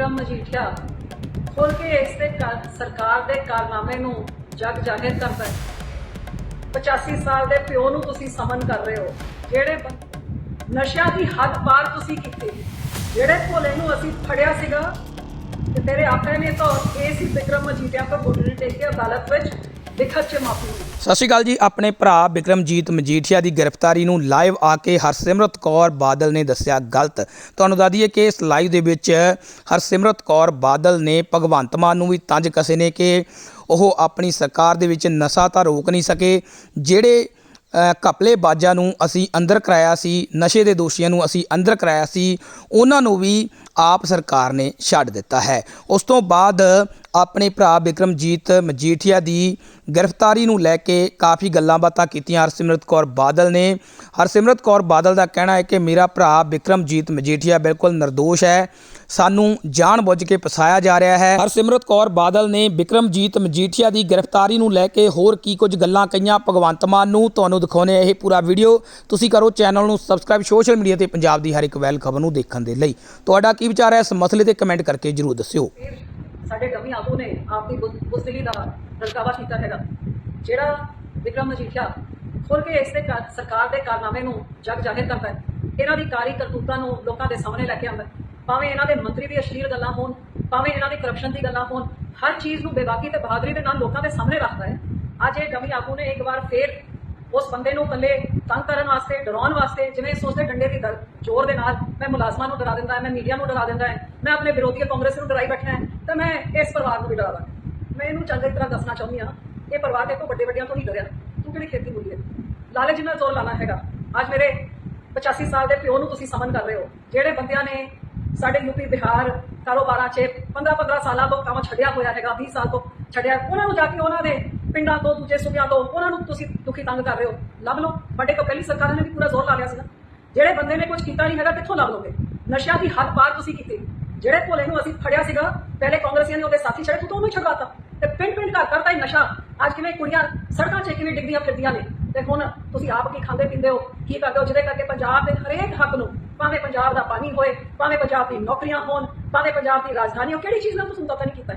ਵਿਕਰਮ ਮਜੀਠੀਆ ਖੋਲ ਕੇ ਇਸ ਤੇ ਸਰਕਾਰ ਦੇ ਕਾਰਨਾਮੇ ਨੂੰ ਜਗ ਜਾਹਿਰ ਕਰਦਾ ਹੈ 85 ਸਾਲ ਦੇ ਪਿਓ ਨੂੰ ਤੁਸੀਂ ਸਮਨ ਕਰ ਰਹੇ ਹੋ, ਜਿਹੜੇ ਨਸ਼ਿਆਂ ਦੀ ਹੱਦ ਪਾਰ ਤੁਸੀਂ ਕੀਤੀ। ਜਿਹੜੇ ਭੋਲੇ ਨੂੰ ਅਸੀਂ ਫੜਿਆ ਸੀਗਾ, ਤੇ ਤੇਰੇ ਆਕੜੇ ਨੇ ਤਾਂ ਇਹ ਸੀ ਵਿਕਰਮ ਮਜੀਠੀਆ ਤੋਂ ਗੁੱਟਣੀ ਟੇਕ ਕੇ ਅਦਾਲਤ ਵਿੱਚ ਲਿਖਤ 'ਚ ਮਾਫੀ। ਸਤਿ ਸ਼੍ਰੀ ਅਕਾਲ ਜੀ ਆਪਣੇ ਭਰਾ ਬਿਕਰਮਜੀਤ ਮਜੀਠੀਆ ਦੀ ਗ੍ਰਿਫਤਾਰੀ ਨੂੰ ਲਾਈਵ ਆ ਕੇ ਹਰਸਿਮਰਤ ਕੌਰ ਬਾਦਲ ਨੇ ਦੱਸਿਆ ਗਲਤ। ਤੁਹਾਨੂੰ ਦੱਸ ਦਈਏ ਕਿ ਇਸ ਲਾਈਵ ਦੇ ਵਿੱਚ ਹਰਸਿਮਰਤ ਕੌਰ ਬਾਦਲ ਨੇ ਭਗਵੰਤ ਮਾਨ ਨੂੰ ਵੀ ਤੰਜ ਕਸੇ ਨੇ ਕਿ ਉਹ ਆਪਣੀ ਸਰਕਾਰ ਦੇ ਵਿੱਚ ਨਸ਼ਾ ਤਾਂ ਰੋਕ ਨਹੀਂ ਸਕੇ ਜਿਹੜੇ ਅ, ਬਾਜਾਂ ਨੂੰ ਅਸੀਂ ਅੰਦਰ ਕਰਾਇਆ ਸੀ ਨਸ਼ੇ ਦੇ ਦੋਸ਼ੀਆਂ ਨੂੰ ਅਸੀਂ ਅੰਦਰ ਕਰਾਇਆ ਸੀ ਉਹਨਾਂ ਨੂੰ ਵੀ ਆਪ ਸਰਕਾਰ ਨੇ ਛੱਡ ਦਿੱਤਾ ਹੈ। ਉਸ ਤੋਂ ਬਾਅਦ ਆਪਣੇ ਭਰਾ ਬਿਕਰਮਜੀਤ ਮਜੀਠੀਆ ਦੀ ਗ੍ਰਿਫਤਾਰੀ ਨੂੰ ਲੈ ਕੇ ਕਾਫੀ ਗੱਲਾਂ ਬਾਤਾਂ ਕੀਤੀਆਂ। ਹਰਸਿਮਰਤ ਕੌਰ ਬਾਦਲ ਨੇ। ਹਰਸਿਮਰਤ ਕੌਰ ਬਾਦਲ ਦਾ ਕਹਿਣਾ ਹੈ ਕਿ ਮੇਰਾ ਭਰਾ ਬਿਕਰਮਜੀਤ ਮਜੀਠੀਆ ਬਿਲਕੁਲ ਨਿਰਦੋਸ਼ ਹੈ। ਸਾਨੂੰ ਜਾਣਬੁੱਝ ਕੇ ਫਸਾਇਆ ਜਾ ਰਿਹਾ ਹੈ। ਹਰਸਿਮਰਤ ਕੌਰ ਬਾਦਲ ਨੇ ਬਿਕਰਮਜੀਤ ਮਜੀਠੀਆ ਦੀ ਗ੍ਰਿਫਤਾਰੀ ਨੂੰ ਲੈ ਕੇ ਹੋਰ ਕੀ ਕੁਝ ਗੱਲਾਂ ਕਹੀਆਂ। ਭਗਵੰਤ ਮਾਨ ਨੂੰ ਤੁਹਾਨੂੰ ਦਿਖਾਉਣੇ ਆ ਇਹ ਪੂਰਾ ਵੀਡੀਓ। ਤੁਸੀਂ ਕਰੋ ਚੈਨਲ ਨੂੰ ਸਬਸਕ੍ਰਾਈਬ। ਸੋਸ਼ਲ ਮੀਡੀਆ ਤੇ ਪੰਜਾਬ ਦੀ ਹਰ ਇੱਕ ਵੈਲ ਖਬਰ ਨੂੰ ਦੇਖਣ ਦੇ ਲਈ। ਤੁਹਾਡਾ ਕੀ ਵਿਚਾਰ ਹੈ? ਇਸ ਮਸਲੇ ਤੇ ਕਮੈਂਟ ਕਰਕੇ ਜਰੂਰ ਦੱਸਿਓ। ਸਾਡੇ ਡਮੀ ਆਗੂ ਨੇ ਆਪਦੀ ਬੁ- ਬੁਜ਼ਦਿਲੀ ਦਾ ਰਲਕਾਵਾ ਕੀਤਾ ਹੈਗਾ। ਜਿਹੜਾ ਵਿਕਰਮ ਮਜੀਠੀਆ ਖੁੱਲ ਕੇ ਇਸ ਦੇ ਕਾਰ- ਸਰਕਾਰ ਦੇ ਕਾਰਨਾਮੇ ਨੂੰ ਜਗ ਜਾਹਿਰ ਕਰਦਾ ਹੈ, ਇਹਨਾਂ ਦੀ ਕਾਰੀ ਕਰਤੂਤਾਂ ਨੂੰ ਲੋਕਾਂ ਦੇ ਸਾਹਮਣੇ ਲੈ ਕੇ ਆਉਂਦਾ ਭਾਵੇਂ ਇਹਨਾਂ ਦੇ ਮੰਤਰੀ ਦੀ ਅਸ਼ਲੀਲ ਗੱਲਾਂ ਹੋਣ, ਭਾਵੇਂ ਇਹਨਾਂ ਦੀ ਕਰਪਸ਼ਨ ਦੀ ਗੱਲਾਂ ਹੋਣ, ਹਰ ਚੀਜ਼ ਨੂੰ ਬੇਬਾਕੀ ਤੇ ਬਹਾਦਰੀ ਦੇ ਨਾਲ ਲੋਕਾਂ ਦੇ ਸਾਹਮਣੇ ਰੱਖਦਾ ਹੈ। ਅੱਜ ਇਹ ਡਮੀ ਆਗੂ ਨੇ ਇੱਕ ਵਾਰ ਫੇਰ ਉਸ ਬੰਦੇ ਨੂੰ ਇਕੱਲੇ ਤੰਗ ਕਰਨ ਵਾਸਤੇ, ਡਰਾਉਣ ਵਾਸਤੇ, ਜਿਵੇਂ ਸੋਚਦੇ ਡੰਡੇ ਦੀ ਦਰ- ਜ਼ੋਰ ਦੇ ਨਾਲ ਮੈਂ ਮੁਲਾਜ਼ਮਾਂ ਨੂੰ ਡਰਾ ਦਿੰਦਾ, ਮੈਂ ਮੀਡੀਆ ਨੂੰ ਡਰਾ ਦਿੰਦਾ ਹੈ, ਮੈਂ ਆਪਣੇ ਵਿਰੋਧੀ ਕਾਂਗਰਸ ਨੂੰ ਡਰਾਈ ਬੈਠਾ ਹੈ ਤਾਂ ਮੈਂ ਇਸ ਪਰਿਵਾਰ ਨੂੰ ਵੀ ਡਰਾ ਮੈਂ ਇਹਨੂੰ ਚੰਗੀ ਤਰ੍ਹਾਂ ਦੱਸਣਾ ਚਾਹੁੰਦੀ ਹਾਂ, ਇਹ ਪਰਿਵਾਰ ਦੇਖੋ ਵੱਡੇ ਵੱਡਿਆਂ ਤੋਂ ਨਹੀਂ ਡਰਿਆ। ਤੂੰ ਕਿਹੜੀ ਖੇਤੀ ਮੁੱਲੀ ਹੈ? ਲਾਲਚ ਨਾਲ ਜ਼ੋਰ ਲਾਣਾ ਹੈਗਾ। ਅੱਜ ਮੇਰੇ 85 ਸਾਲ ਦੇ ਪਿਓ ਨੂੰ ਤੁਸੀਂ ਸਮਨ ਕਰ ਰਹੇ ਹੋ। ਜਿਹੜੇ ਬੰਦਿਆਂ ਨੇ ਸਾਡੇ ਯੂਪੀ ਬਿਹਾਰ, ਕਾਰੋਬਾਰਾਂ 'ਚ 15-15 ਸਾਲਾਂ ਤੋਂ ਕੰਮ ਛੱਡਿਆ ਹੋਇਆ ਹੈਗਾ 20 ਸਾਲ ਤੋਂ ਛੱਡਿਆ, ਉਹਨਾਂ ਨੂੰ ਜਾ ਕੇ ਉਹਨਾਂ ਦੇ ਪਿੰਡਾਂ ਤੋਂ, ਦੂਜੇ ਸੂਬਿਆਂ ਤੋਂ, ਉਹਨਾਂ ਨੂੰ ਤੁਸੀਂ ਦੁਖੀ ਤੰਗ ਕਰ ਰਹੇ ਹੋ। ਲੱਭ ਲਓ। ਵੱਡੇ ਤੋਂ ਪਹਿਲੀ ਸਰਕਾਰਾਂ ਨੇ ਵੀ ਪੂਰਾ ਜ਼ੋਰ ਲਾ ਲਿਆ ਸੀਗਾ। ਜਿਹੜੇ ਬੰਦੇ ਨੇ ਕੁਝ ਕੀਤਾ ਨਹੀਂ ਹੈਗਾ, ਕਿੱਥੋਂ ਲੱਭ ਲਓਗੇ? ਨਸ਼ਿਆਂ ਦੀ ਹੱਦ ਪਾਰ ਤੁਸੀਂ ਕੀਤੀ। ਜਿਹੜੇ ਭੋਲੇ ਨੂੰ ਅਸੀਂ ਫੜਿਆ ਸੀਗਾ ਪਹਿਲੇ ਕਾਂਗਰਸੀਆਂ ਨੇ ਉਹਦੇ ਸਾਥੀ ਛੜੇ ਤੂੰ ਤਾਂ ਉਹਨੂੰ ਹੀ ਛਡਵਾਤਾ ਤੇ ਪਿੰਡ ਪਿੰਡ ਘਰ ਘਰ ਕਰਤਾ ਹੀ ਨਸ਼ਾ ਅੱਜ ਕਿਵੇਂ ਕੁੜੀਆਂ ਸੜਕਾਂ 'ਚ ਕਿਵੇਂ ਡਿੱਗਦੀਆਂ ਫਿਰਦੀਆਂ ਨੇ ਤੇ ਹੁਣ ਤੁਸੀਂ ਆਪ ਕੀ ਖਾਂਦੇ ਪੀਂਦੇ ਹੋ ਕੀ ਕਰਦੇ ਹੋ ਜਿਹਦੇ ਕਰਕੇ ਪੰਜਾਬ ਦੇ ਹਰੇਕ ਹੱਕ ਨੂੰ ਭਾਵੇਂ ਪੰਜਾਬ ਦਾ ਪਾਣੀ ਹੋਏ ਭਾਵੇਂ ਪੰਜਾਬ ਦੀ ਨੌਕਰੀਆਂ ਹੋਣ ਭਾਵੇਂ ਪੰਜਾਬ ਦੀ ਰਾਜਧਾਨੀ ਹੋ ਕਿਹੜੀ ਚੀਜ਼ ਨਾਲ ਤੁਸੀਂ ਤਾਂ ਨਹੀਂ ਕੀਤਾ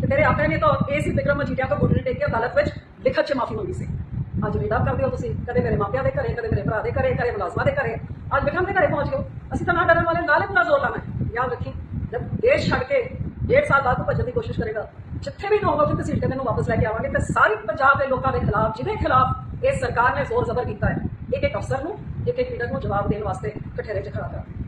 ਤੇ ਤੇਰੇ ਆਕੜੇ ਨੇ ਤਾਂ ਇਹ ਸੀ ਵਿਕਰਮ ਮਜੀਠੀਆ ਤੋਂ ਗੁੱਟਣੀ ਟੇਕ ਕੇ ਅਦਾਲਤ ਵਿੱਚ ਲਿਖਤ 'ਚ ਮਾਫੀ ਮੰਗੀ ਸੀ ਅੱਜ ਵਿਦਾ ਕਰਦੇ ਹੋ ਤੁਸੀਂ ਕਦੇ ਮੇਰੇ ਮਾਪਿਆਂ ਦੇ ਘਰੇ ਕਦੇ ਮੇਰੇ ਭਰਾ ਦੇ ਘਰੇ ਕਦੇ ਮੁਲਾਜ਼ਮਾਂ ਦੇ ਘਰੇ ਅੱਜ ਵਿਕਰਮ ਦੇ ਘਰੇ ਪਹੁੰਚ ਗਏ ਅਸੀਂ ਤਾਂ ਨਾ ਡਰਨ ਵਾਲੇ ਨਾਲੇ ਪੂਰਾ ਜ਼ੋਰ ਲਾਣਾ ਹੈ ਯਾਦ ਰੱਖੀ ਜਦ ਦੇਸ਼ ਛੱਡ ਕੇ ਡੇਢ ਸਾਲ ਬਾਅਦ ਤੂੰ ਭੱਜਣ ਦੀ ਕੋਸ਼ਿਸ਼ ਕਰੇਗਾ। ਜਿੱਥੇ ਵੀ ਨਾ ਹੋਵੇ ਉੱਥੇ ਘਸੀਟ ਕੇ ਤੈਨੂੰ ਵਾਪਸ ਲੈ ਕੇ ਆਵਾਂਗੇ ਤੇ ਸਾਰੇ ਪੰਜਾਬ ਦੇ ਲੋਕਾਂ ਦੇ ਖਿਲਾਫ, ਜਿਹਦੇ ਖਿਲਾਫ ਇਹ ਸਰਕਾਰ ਨੇ ਜ਼ੋਰ ਜ਼ਬਰ ਕੀਤਾ ਹੈ, ਇੱਕ ਇੱਕ ਅਫਸਰ ਨੂੰ, ਇੱਕ ਇੱਕ ਲੀਡਰ ਨੂੰ ਜਵਾਬ ਦੇਣ ਵਾਸਤੇ ਕਠੇਰੇ 'ਚ ਖੜਾ ਕਰਾਂਗੇ।